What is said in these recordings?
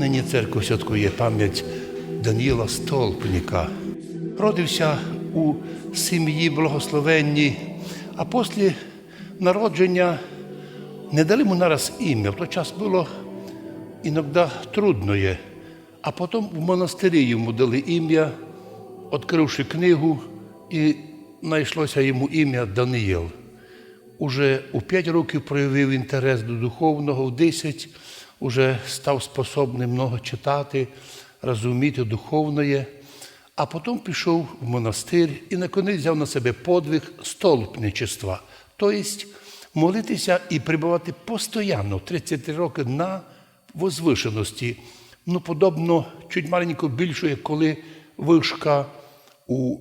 Нині церква святкує пам'ять Даніла Столпніка. Родився у сім'ї благословенній, а після народження не дали йому нараз ім'я. В той час було іноді трудное. А потім в монастирі йому дали ім'я, відкривши книгу, і знайшлося йому ім'я Даниїл. Уже у 5 років проявив інтерес до духовного, в 10 уже став способним много читати, розуміти духовне, а потім пішов в монастир і наконець взяв на себе подвиг столпничества, тобто молитися і перебувати постійно 33 роки на возвишеності. Ну, подобно чуть маленько більше, коли вишка у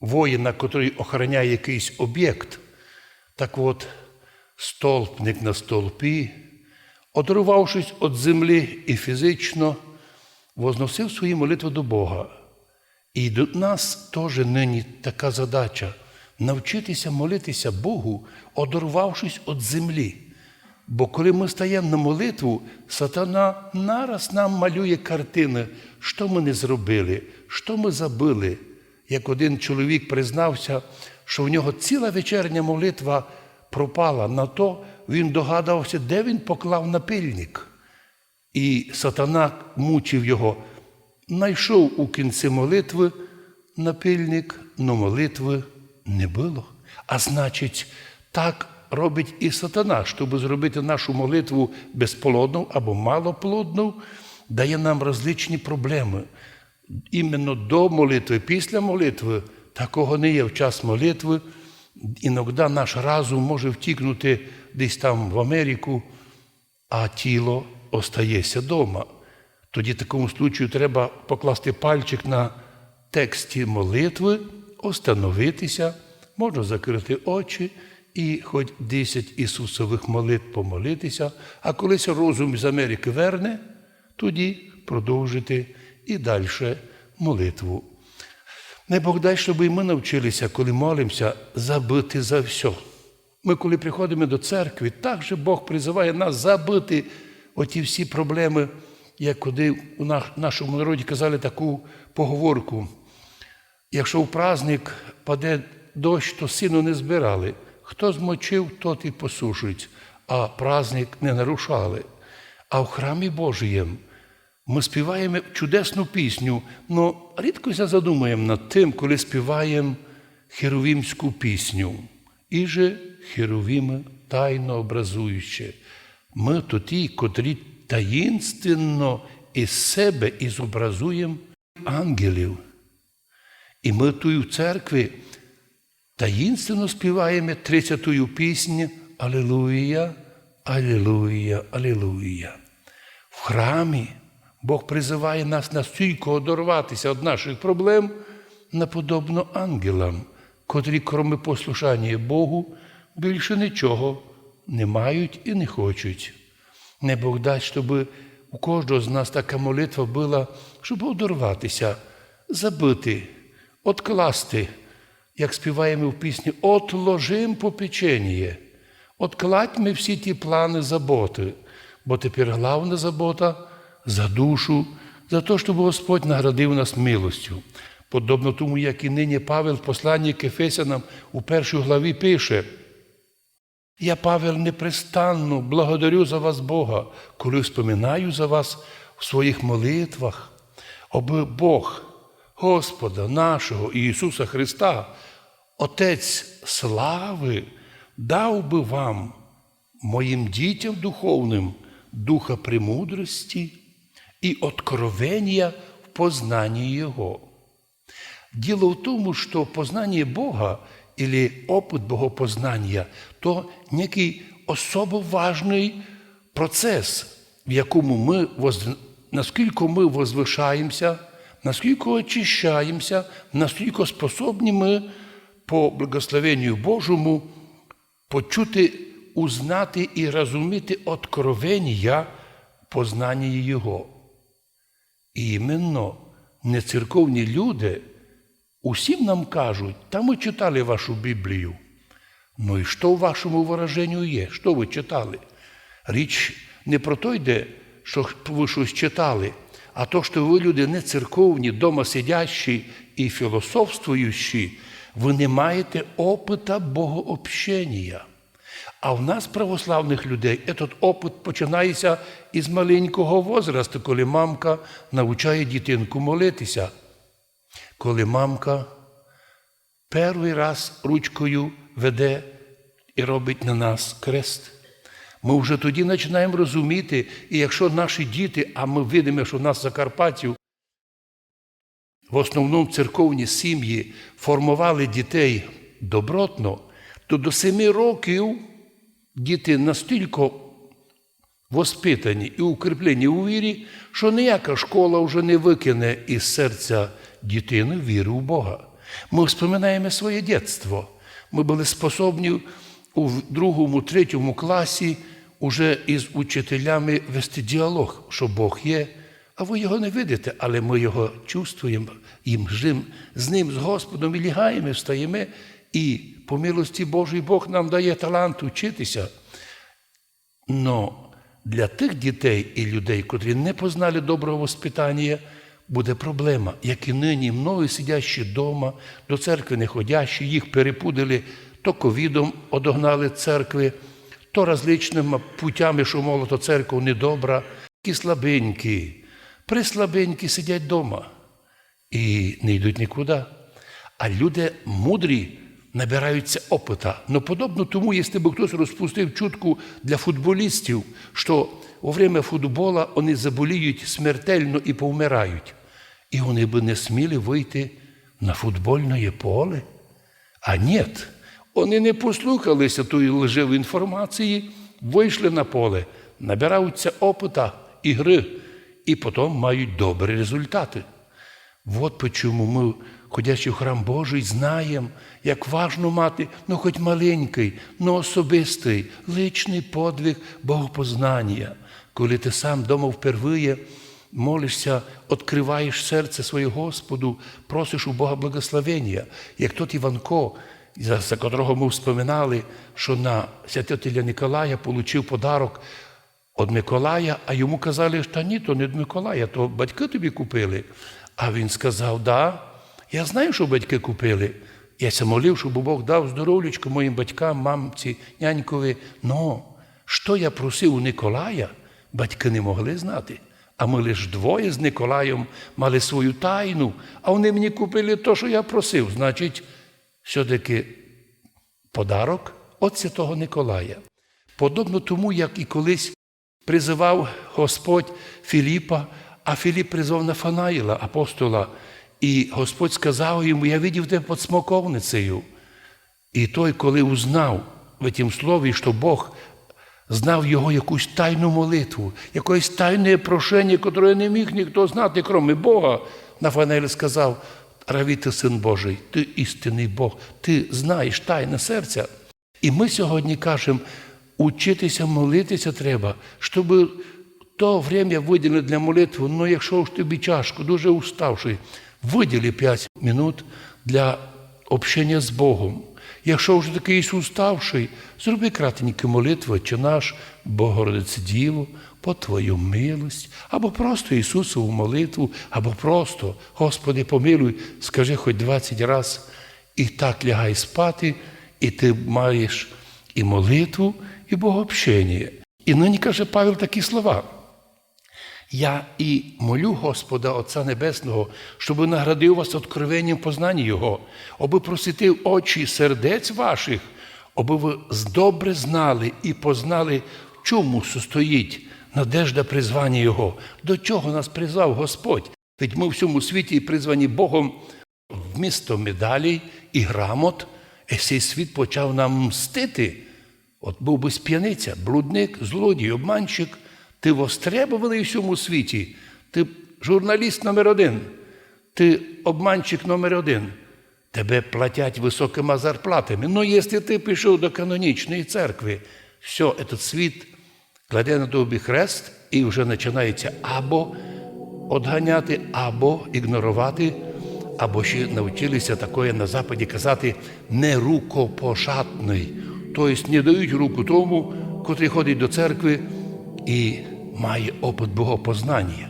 воїна, який охороняє якийсь об'єкт. Так от, столпник на столпі, оторвавшись від землі і фізично, возносив свої молитви до Бога. І до нас теж нині така задача навчитися молитися Богу, одорвавшись від землі. Бо коли ми стаємо на молитву, сатана нараз нам малює картини, що ми не зробили, що ми забили. Як один чоловік признався, що в нього ціла вечірня молитва пропала на то, він догадався, де він поклав напильник. І сатана мучив його, знайшов у кінці молитви напильник, но молитви не було. А значить, так робить і сатана, щоб зробити нашу молитву безплодну або малоплодну, дає нам розличні проблеми. Іменно до молитви, після молитви такого не є в час молитви. Іноді наш разум може втікнути десь там в Америку, а тіло остається вдома. Тоді в такому случаю треба покласти пальчик на тексті молитви, остановитися, можна закрити очі і хоч 10 Ісусових молитв помолитися, а колись розум з Америки верне, тоді продовжити і далі молитву. Не Бог дай, щоб і ми навчилися, коли молимося, забити за все. Ми, коли приходимо до церкви, так же Бог призиває нас забити оті всі проблеми, як коли у нашому народі казали таку поговорку. Якщо в праздник паде дощ, то сіну не збирали. Хто змочив, тот і посушить, а праздник не нарушали. А в храмі Божієм ми співаємо чудесну пісню, але рідко задумуємо над тим, коли співаємо херовімську пісню. І же херовіми тайно образуючи. Ми то ті, котрі таїнственно із себе і зобразуємо ангелів. І ми тую в церкві таїнственно співаємо 30-ту пісню Алілуя, Алілуя, Алілуя. В храмі Бог призиває нас настільки одорватися від наших проблем наподобно ангелам, котрі, кроме послушання Богу, більше нічого не мають і не хочуть. Не Бог дасть, щоб у кожного з нас така молитва була, щоб одорватися, забити, откласти, як співаємо в пісні, отложим попечення, откладьмо всі ті плани заботи, бо тепер головна забота за душу, за те, щоб Господь наградив нас милостю. Подобно тому, як і нині Павел в посланні к Ефесянам у першій главі пише, я, Павел, непрестанно благодарю за вас Бога, коли вспоминаю за вас в своїх молитвах, аби Бог, Господа нашого Ісуса Христа, Отець слави, дав би вам, моїм дітям духовним, духа премудрості і откровення в познанні Його. Діло в тому, що познання Бога или опит богопознання то некий особо важний процес, в якому ми, наскільки ми возвишаємося, наскільки очищаємося, наскільки способні ми по благословенню Божому почути, узнати і розуміти откровення познання Його. І іменно нецерковні люди усім нам кажуть, та ми читали вашу Біблію. Ну і що в вашому вираженню є? Що ви читали? Річ не про то йде, що ви щось читали. А то, що ви люди не церковні, дома сидящі і філософствуючі, ви не маєте опита богообщення. А в нас, православних людей, этот опит починається із маленького возрасту, коли мамка навчає дитинку молитися. Коли мамка перший раз ручкою веде і робить на нас крест. Ми вже тоді починаємо розуміти, і якщо наші діти, а ми видимо, що в нас Закарпаттів, в основному церковні сім'ї формували дітей добротно, то до семи років діти настільки воспитані і укріплені у вірі, що ніяка школа вже не викине із серця дитини віру в Бога. Ми вспоминаємо своє дитинство. Ми були способні у другому, третьому класі уже із учителями вести діалог, що Бог є, а ви його не видите, але ми його чувствуємо, їм жим, з ним, з Господом і лягаємо, і встаємо, і по милості Божій Бог нам дає талант учитися. Но для тих дітей і людей, котрі не познали доброго воспитання, буде проблема, як і нині мною сидящі вдома, до церкви не ходящі, їх перепудили, то ковідом одогнали церкви, то различними путями, що мовило, то церква недобра, такі слабенькі, прислабенькі сидять вдома і не йдуть нікуди. А люди мудрі набираються опита. Но подобно тому, якщо б хтось розпустив чутку для футболістів, що во время футбола вони заболіють смертельно і повмирають, і вони б не сміли вийти на футбольне поле. А ні, вони не послухалися тої лживої інформації, вийшли на поле, набираються опита ігри і потім мають добрі результати. Вот почему ми, ходячи в храм Божий, знаємо, як важно мати, ну хоч маленький, ну особистий, личний подвиг богопознання, коли ти сам дома впервые молишся, відкриваєш серце своє Господу, просиш у Бога благословення, як тот Іванко, за, котрого ми вспоминали, що на святителя Николая отримав подарок від Миколая, а йому казали, що ні, то не від Миколая, то батьки тобі купили. А він сказав: Да, я знаю, що батьки купили. Я ся молив, щоб Бог дав здоров'ячко моїм батькам, мамці, нянькові. Но що я просив у Николая, батьки не могли знати. А ми лише двоє з Николаєм мали свою тайну, а вони мені купили те, що я просив. Значить, все-таки подарок от Святого Николая. Подобно тому, як і колись призивав Господь Філіпа, а Філіп призвав Нафанаїла, апостола, і Господь сказав йому: Я видів тебе під смоковницею. І той, коли узнав в цьому слові, що Бог знав його якусь тайну молитву, якесь тайне прошення, яке не міг ніхто знати, крім Бога, Нафанаїл сказав: Раві ти син Божий, ти істинний Бог, ти знаєш тайне серця. І ми сьогодні кажемо, учитися молитися треба, щоб то время виділити для молитви, ну якщо ж тобі тяжко, дуже уставший, виділи 5 минут для общення з Богом. Якщо вже такий уставший, зроби кратеньку молитву, чи наш Богородице Діло, по Твою милость, або просто Ісусову молитву, або просто, Господи, помилуй, скажи хоч 20 разів, і так лягай спати, і ти маєш і молитву, і богообщення. І нині каже Павел такі слова. Я і молю Господа Отця Небесного, щоб наградив вас откровенням познання Його, аби просвітив очі сердець ваших, аби ви добре знали і познали, в чому состоїть надежда призвання Його, до чого нас призвав Господь. Ведь ми в всьому світі призвані Богом вмісто медалей і грамот, і цей світ почав нам мстити. От був би сп'яниця, блудник, злодій, обманщик. Ти востребований у всьому світі, ти журналіст номер один, ти обманщик номер один. Тебе платять високими зарплатами. Ну, якщо ти пішов до канонічної церкви, все, этот світ кладе на тобі хрест і вже починається або одганяти, або ігнорувати, або ще навчилися такое на Западі казати нерукопошатний. Тобто не дають руку тому, котрий ходить до церкви і має опит богопознання.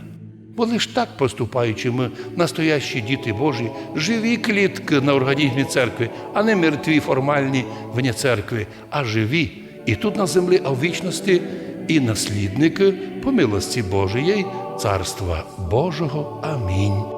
Бо лиш так поступаючи ми, настоящі діти Божі, живі клітки на організмі церкви, а не мертві формальні вне церкви, а живі і тут на землі, а в вічності, і наслідники по милості Божої, Царства Божого. Амінь.